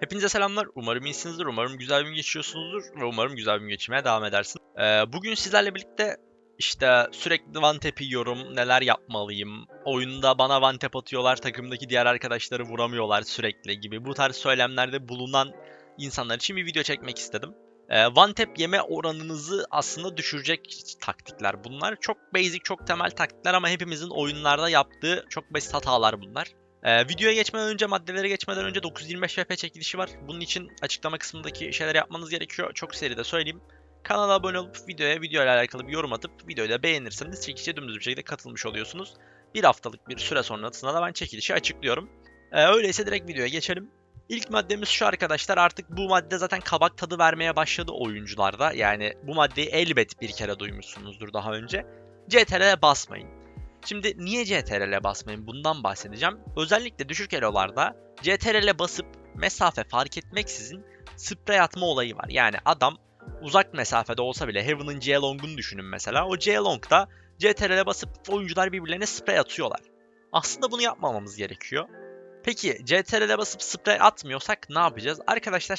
Hepinize selamlar. Umarım iyisinizdir. Umarım güzel bir gün geçiyorsunuzdur. Ve umarım güzel bir gün geçirmeye devam edersin. Ee, bugün sizlerle birlikte işte sürekli one tap yiyorum. Neler yapmalıyım? Oyunda bana one tap atıyorlar. Takımdaki diğer arkadaşları vuramıyorlar sürekli gibi. Bu tarz söylemlerde bulunan insanlar için bir video çekmek istedim. Ee, one yeme oranınızı aslında düşürecek taktikler bunlar. Çok basic, çok temel taktikler ama hepimizin oyunlarda yaptığı çok basit hatalar bunlar. Ee, videoya geçmeden önce, maddelere geçmeden önce 925 FP çekilişi var. Bunun için açıklama kısmındaki şeyler yapmanız gerekiyor. Çok seride söyleyeyim. Kanala abone olup videoya video ile alakalı bir yorum atıp videoyu da beğenirseniz çekilişe dümdüz bir şekilde katılmış oluyorsunuz. Bir haftalık bir süre sonrasında da ben çekilişi açıklıyorum. Ee, öyleyse direkt videoya geçelim. İlk maddemiz şu arkadaşlar artık bu madde zaten kabak tadı vermeye başladı oyuncularda. Yani bu maddeyi elbet bir kere duymuşsunuzdur daha önce. CTRL'e basmayın. Şimdi niye CTRL'e basmayın bundan bahsedeceğim. Özellikle düşük elolarda CTRL'e basıp mesafe fark etmeksizin sprey atma olayı var. Yani adam uzak mesafede olsa bile Heaven'ın C-Long'unu düşünün mesela. O C-Long'da CTRL'e basıp oyuncular birbirlerine sprey atıyorlar. Aslında bunu yapmamamız gerekiyor. Peki CTRL'e basıp sprey atmıyorsak ne yapacağız? Arkadaşlar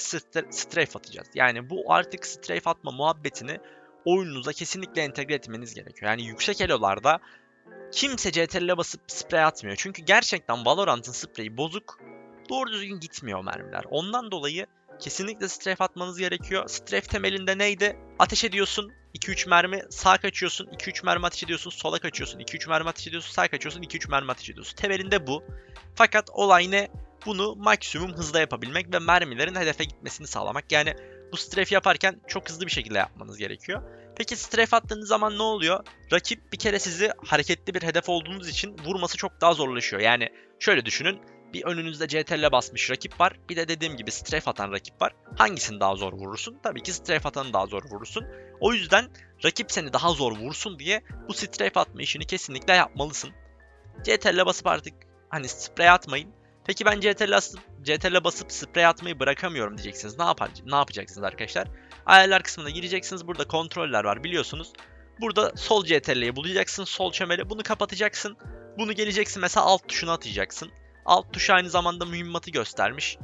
strafe atacağız. Yani bu artık strafe atma muhabbetini oyununuza kesinlikle entegre etmeniz gerekiyor. Yani yüksek elolarda kimse CTRL'e basıp sprey atmıyor. Çünkü gerçekten Valorant'ın spreyi bozuk. Doğru düzgün gitmiyor mermiler. Ondan dolayı kesinlikle strafe atmanız gerekiyor. Strafe temelinde neydi? Ateş ediyorsun, 2-3 mermi sağa kaçıyorsun, 2-3 mermi ateş ediyorsun, sola kaçıyorsun, 2-3 mermi ateş ediyorsun, sağa kaçıyorsun, 2-3 mermi ateş ediyorsun. Temelinde bu. Fakat olay ne? Bunu maksimum hızda yapabilmek ve mermilerin hedefe gitmesini sağlamak. Yani bu strafe yaparken çok hızlı bir şekilde yapmanız gerekiyor. Peki strafe attığınız zaman ne oluyor? Rakip bir kere sizi hareketli bir hedef olduğunuz için vurması çok daha zorlaşıyor. Yani şöyle düşünün. Bir önünüzde CTRL'e basmış rakip var. Bir de dediğim gibi strafe atan rakip var. Hangisini daha zor vurursun? Tabii ki strafe atanı daha zor vurursun. O yüzden rakip seni daha zor vursun diye bu strafe atma işini kesinlikle yapmalısın. CTRL'e basıp artık hani sprey atmayın. Peki ben CTRL'e basıp, sprey atmayı bırakamıyorum diyeceksiniz. Ne, yapar, ne yapacaksınız arkadaşlar? Ayarlar kısmına gireceksiniz. Burada kontroller var biliyorsunuz. Burada sol CTRL'yi bulacaksın. Sol çömele bunu kapatacaksın. Bunu geleceksin mesela alt tuşuna atacaksın. Alt tuş aynı zamanda mühimmatı göstermiş.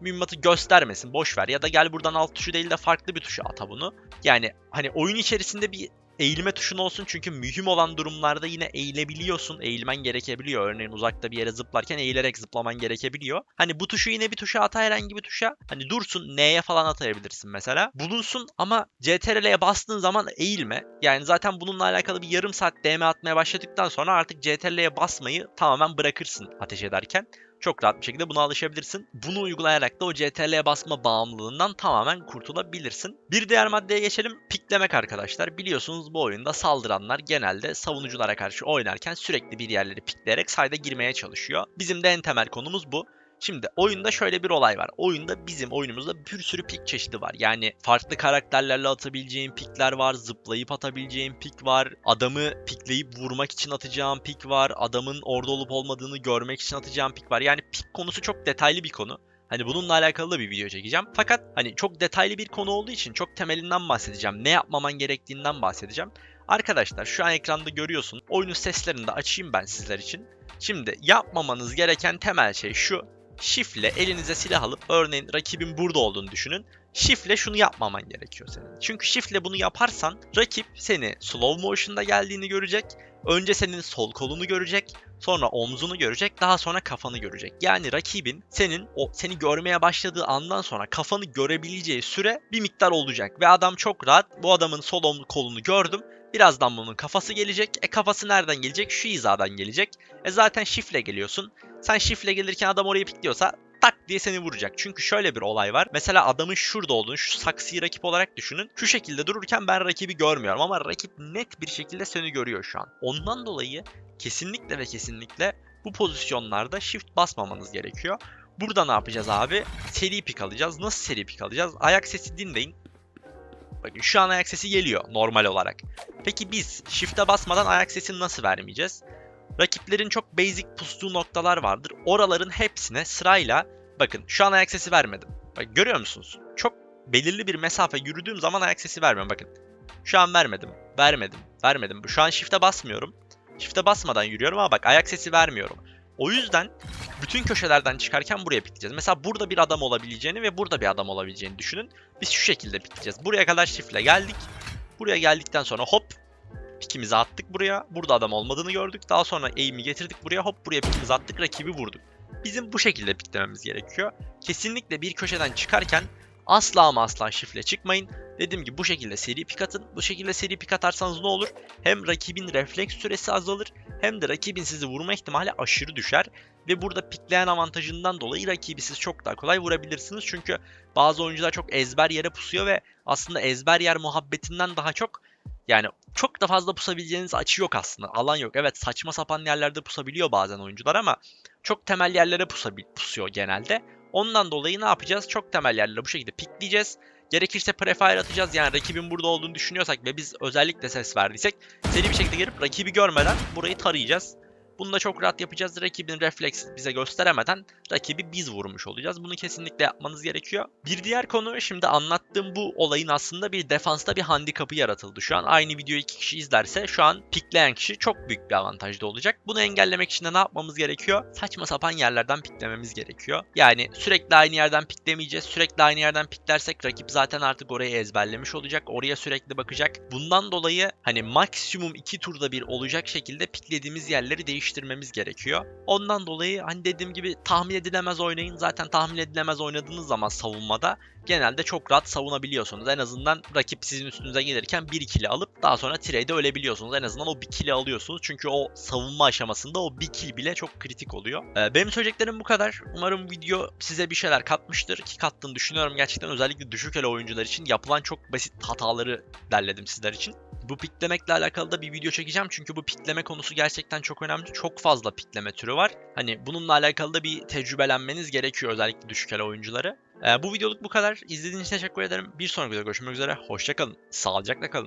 Mühimmatı göstermesin boş ver ya da gel buradan alt tuşu değil de farklı bir tuşa ata bunu. Yani hani oyun içerisinde bir eğilme tuşun olsun çünkü mühim olan durumlarda yine eğilebiliyorsun. Eğilmen gerekebiliyor. Örneğin uzakta bir yere zıplarken eğilerek zıplaman gerekebiliyor. Hani bu tuşu yine bir tuşa ata herhangi bir tuşa. Hani dursun N'ye falan atayabilirsin mesela. Bulunsun ama CTRL'ye bastığın zaman eğilme. Yani zaten bununla alakalı bir yarım saat DM atmaya başladıktan sonra artık CTRL'ye basmayı tamamen bırakırsın ateş ederken çok rahat bir şekilde buna alışabilirsin. Bunu uygulayarak da o CTRL'ye basma bağımlılığından tamamen kurtulabilirsin. Bir diğer maddeye geçelim. Piklemek arkadaşlar. Biliyorsunuz bu oyunda saldıranlar genelde savunuculara karşı oynarken sürekli bir yerleri pikleyerek sayda girmeye çalışıyor. Bizim de en temel konumuz bu. Şimdi oyunda şöyle bir olay var. Oyunda bizim oyunumuzda bir sürü pik çeşidi var. Yani farklı karakterlerle atabileceğin pikler var, zıplayıp atabileceğin pik var, adamı pikleyip vurmak için atacağın pik var, adamın orada olup olmadığını görmek için atacağın pik var. Yani pik konusu çok detaylı bir konu. Hani bununla alakalı da bir video çekeceğim. Fakat hani çok detaylı bir konu olduğu için çok temelinden bahsedeceğim. Ne yapmaman gerektiğinden bahsedeceğim. Arkadaşlar şu an ekranda görüyorsun. Oyunun seslerini de açayım ben sizler için. Şimdi yapmamanız gereken temel şey şu. Shift'le elinize silah alıp örneğin rakibin burada olduğunu düşünün. Shift'le şunu yapmaman gerekiyor senin. Çünkü shift'le bunu yaparsan rakip seni slow motion'da geldiğini görecek. Önce senin sol kolunu görecek, sonra omzunu görecek, daha sonra kafanı görecek. Yani rakibin senin o seni görmeye başladığı andan sonra kafanı görebileceği süre bir miktar olacak ve adam çok rahat bu adamın sol omuz kolunu gördüm. Birazdan bunun kafası gelecek. E kafası nereden gelecek? Şu hizadan gelecek. E zaten shift'le geliyorsun. Sen shift'le gelirken adam orayı pikliyorsa tak diye seni vuracak. Çünkü şöyle bir olay var. Mesela adamın şurada olduğunu, şu saksıyı rakip olarak düşünün. Şu şekilde dururken ben rakibi görmüyorum ama rakip net bir şekilde seni görüyor şu an. Ondan dolayı kesinlikle ve kesinlikle bu pozisyonlarda shift basmamanız gerekiyor. Burada ne yapacağız abi? Seri pik alacağız. Nasıl seri pik alacağız? Ayak sesi dinleyin. Bakın şu an ayak sesi geliyor normal olarak. Peki biz shift'e basmadan ayak sesini nasıl vermeyeceğiz? Rakiplerin çok basic pustuğu noktalar vardır. Oraların hepsine sırayla bakın şu an ayak sesi vermedim. Bak görüyor musunuz? Çok belirli bir mesafe yürüdüğüm zaman ayak sesi vermiyorum bakın. Şu an vermedim. Vermedim. Vermedim. Şu an shift'e basmıyorum. Shift'e basmadan yürüyorum ama bak ayak sesi vermiyorum. O yüzden bütün köşelerden çıkarken buraya pikleyeceğiz. Mesela burada bir adam olabileceğini ve burada bir adam olabileceğini düşünün. Biz şu şekilde pikleyeceğiz. Buraya kadar şifle geldik. Buraya geldikten sonra hop pikimizi attık buraya. Burada adam olmadığını gördük. Daha sonra eğimi getirdik buraya. Hop buraya pikimizi attık. Rakibi vurduk. Bizim bu şekilde piklememiz gerekiyor. Kesinlikle bir köşeden çıkarken asla ama asla şifle çıkmayın. Dediğim gibi bu şekilde seri pik atın. Bu şekilde seri pik atarsanız ne olur? Hem rakibin refleks süresi azalır hem de rakibin sizi vurma ihtimali aşırı düşer. Ve burada pikleyen avantajından dolayı rakibi siz çok daha kolay vurabilirsiniz. Çünkü bazı oyuncular çok ezber yere pusuyor ve aslında ezber yer muhabbetinden daha çok yani çok da fazla pusabileceğiniz açı yok aslında. Alan yok. Evet saçma sapan yerlerde pusabiliyor bazen oyuncular ama çok temel yerlere pusabil pusuyor genelde. Ondan dolayı ne yapacağız? Çok temel yerlere bu şekilde pikleyeceğiz. Gerekirse prefire atacağız yani rakibin burada olduğunu düşünüyorsak ve biz özellikle ses verdiysek seri bir şekilde gelip rakibi görmeden burayı tarayacağız. Bunu da çok rahat yapacağız. Rakibin refleks bize gösteremeden rakibi biz vurmuş olacağız. Bunu kesinlikle yapmanız gerekiyor. Bir diğer konu şimdi anlattığım bu olayın aslında bir defansta bir handikapı yaratıldı. Şu an aynı videoyu iki kişi izlerse şu an pikleyen kişi çok büyük bir avantajda olacak. Bunu engellemek için de ne yapmamız gerekiyor? Saçma sapan yerlerden piklememiz gerekiyor. Yani sürekli aynı yerden piklemeyeceğiz. Sürekli aynı yerden piklersek rakip zaten artık orayı ezberlemiş olacak. Oraya sürekli bakacak. Bundan dolayı hani maksimum iki turda bir olacak şekilde piklediğimiz yerleri değiştirmemiz gerekiyor. Ondan dolayı hani dediğim gibi tahmin edilemez oynayın. Zaten tahmin edilemez oynadığınız zaman savunmada genelde çok rahat savunabiliyorsunuz. En azından rakip sizin üstünüze gelirken bir kili alıp daha sonra trade'e ölebiliyorsunuz. En azından o bir kili alıyorsunuz. Çünkü o savunma aşamasında o bir kill bile çok kritik oluyor. Ee, benim söyleyeceklerim bu kadar. Umarım video size bir şeyler katmıştır. Ki kattığını düşünüyorum. Gerçekten özellikle düşük ele oyuncular için yapılan çok basit hataları derledim sizler için. Bu piklemekle alakalı da bir video çekeceğim çünkü bu pikleme konusu gerçekten çok önemli. Çok fazla pikleme türü var. Hani bununla alakalı da bir tecrübelenmeniz gerekiyor özellikle düşük ele oyuncuları. Ee, bu videoluk bu kadar. İzlediğiniz için teşekkür ederim. Bir sonraki videoda görüşmek üzere. Hoşçakalın. Sağlıcakla kalın.